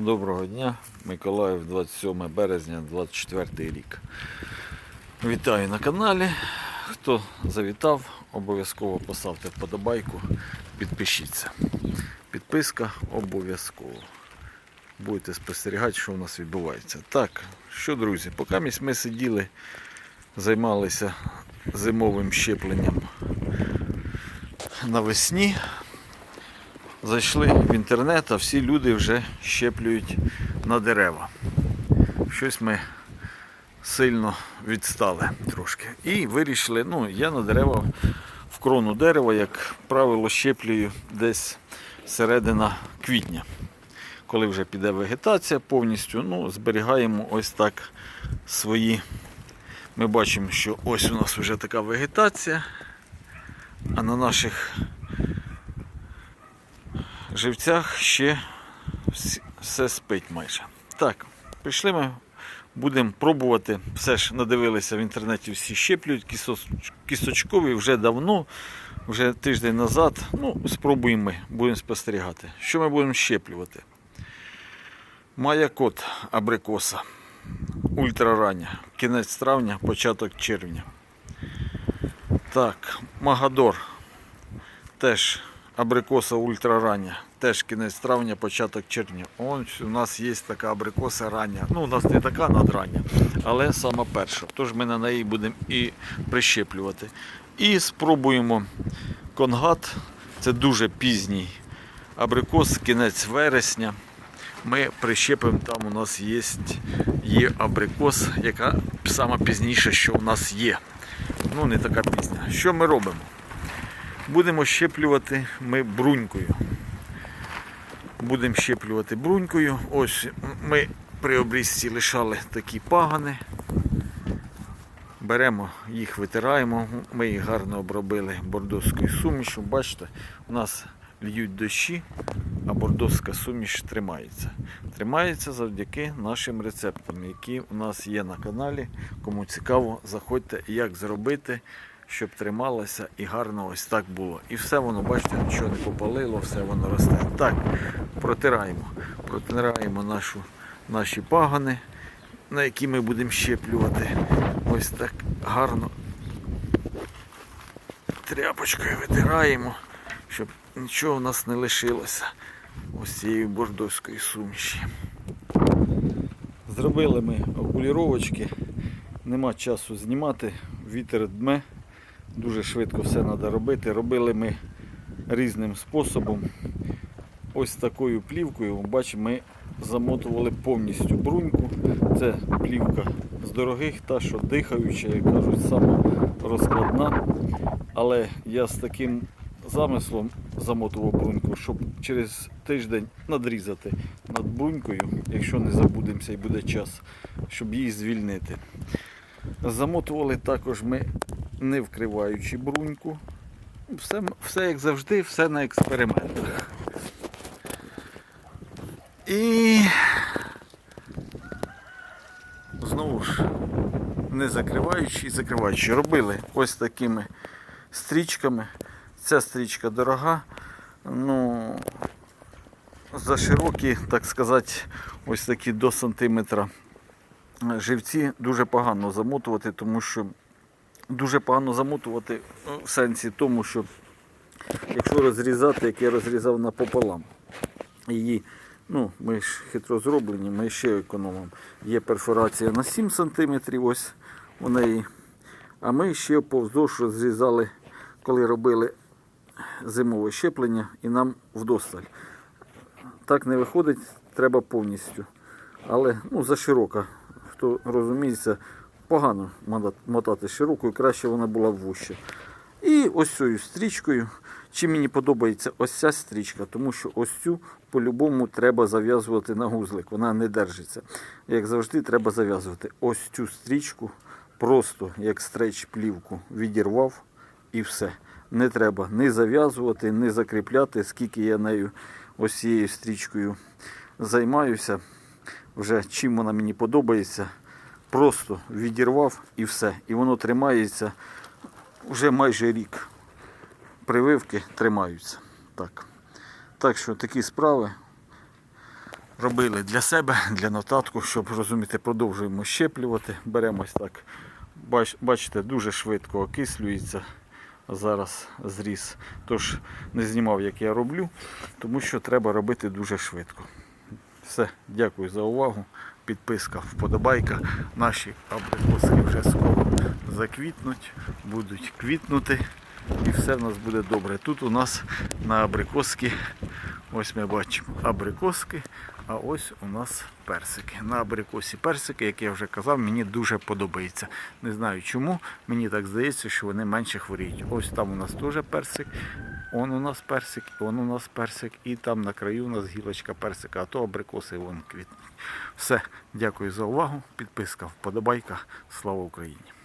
Доброго дня, Миколаїв, 27 березня, 24 рік. Вітаю на каналі. Хто завітав, обов'язково поставте вподобайку, підпишіться. Підписка обов'язково. Будете спостерігати, що у нас відбувається. Так, що, друзі, поки ми сиділи, займалися зимовим щепленням навесні. Зайшли в інтернет, а всі люди вже щеплюють на дерева. Щось ми сильно відстали трошки. І вирішили, ну, я на дерева, в крону дерева, як правило, щеплюю десь середина квітня. Коли вже піде вегетація повністю, ну, зберігаємо ось так свої. Ми бачимо, що ось у нас вже така вегетація, а на наших живцях ще все спить майже. Так, прийшли ми, будемо пробувати. Все ж надивилися в інтернеті, всі щеплюють кісточкові вже давно, вже тиждень назад. Ну, спробуємо ми, будемо спостерігати. Що ми будемо щеплювати? Маякот абрикоса. Ультрарання. Кінець травня, початок червня. Так, Магадор. Теж абрикоса ультрарання. Теж кінець травня, початок червня. Ось у нас є така абрикоса рання. Ну, у нас не така надрання, але сама перша. Тож ми на неї будемо і прищеплювати. І спробуємо конгат. Це дуже пізній абрикос, кінець вересня. Ми прищепимо, там у нас є, є абрикос, яка сама пізніша, що у нас є. Ну, не така пізня. Що ми робимо? Будемо щеплювати ми брунькою. Будемо щеплювати брунькою. Ось ми при обрізці лишали такі пагани. Беремо їх, витираємо. Ми їх гарно обробили бордоською сумішю. Бачите, у нас льють дощі, а бордоська суміш тримається. Тримається завдяки нашим рецептам, які у нас є на каналі. Кому цікаво, заходьте, як зробити, щоб трималося і гарно ось так було. І все воно, бачите, нічого не попалило, все воно росте. Так, протираємо. Протираємо нашу, наші пагани, на які ми будемо щеплювати. Ось так гарно тряпочкою витираємо, щоб нічого у нас не лишилося ось цієї бордоської суміші. Зробили ми окуліровочки, нема часу знімати, вітер дме, дуже швидко все треба робити. Робили ми різним способом. Ось такою плівкою, бачимо, ми замотували повністю бруньку. Це плівка з дорогих, та що дихаюча, як кажуть, сама розкладна. Але я з таким замислом замотував бруньку, щоб через тиждень надрізати над брунькою, якщо не забудемося і буде час, щоб її звільнити. Замотували також ми не вкриваючи бруньку. Все, все як завжди, все на експериментах. І знову ж не закриваючи і закриваючи. Робили ось такими стрічками. Ця стрічка дорога. Ну, за широкі, так сказати, ось такі до сантиметра живці дуже погано замотувати, тому що дуже погано замотувати ну, в сенсі тому, що якщо розрізати, як я розрізав напополам, її, ну, ми ж хитро зроблені, ми ще економимо. Є перфорація на 7 см, ось у неї. А ми ще повздовж розрізали, коли робили зимове щеплення, і нам вдосталь. Так не виходить, треба повністю. Але ну, за широка. Хто розуміється, погано мотати широкою, краще вона була вужче. І ось цією стрічкою. Чим мені подобається ось ця стрічка, тому що ось цю по-любому треба зав'язувати на гузлик, вона не держиться. Як завжди, треба зав'язувати. Ось цю стрічку просто як стреч плівку відірвав і все. Не треба ні зав'язувати, ні закріпляти, скільки я нею ось цією стрічкою займаюся. Вже чим вона мені подобається, просто відірвав і все. І воно тримається вже майже рік. Прививки тримаються. Так. Так що такі справи. робили для себе, для нотатку, щоб розуміти, продовжуємо щеплювати. Беремо ось так. Бач, бачите, дуже швидко окислюється. Зараз зріс. Тож не знімав, як я роблю, тому що треба робити дуже швидко. Все, дякую за увагу. Підписка, вподобайка. Наші абрикоски вже скоро заквітнуть, будуть квітнути і все в нас буде добре. Тут у нас на абрикоски, ось ми бачимо абрикоски, а ось у нас персики. На абрикосі персики, як я вже казав, мені дуже подобається. Не знаю чому, мені так здається, що вони менше хворіють. Ось там у нас теж персик. Он у нас персик, он у нас персик, і там на краю у нас гілочка персика, а то абрикоси вон квітнуть. Все, дякую за увагу. Підписка, вподобайка. Слава Україні!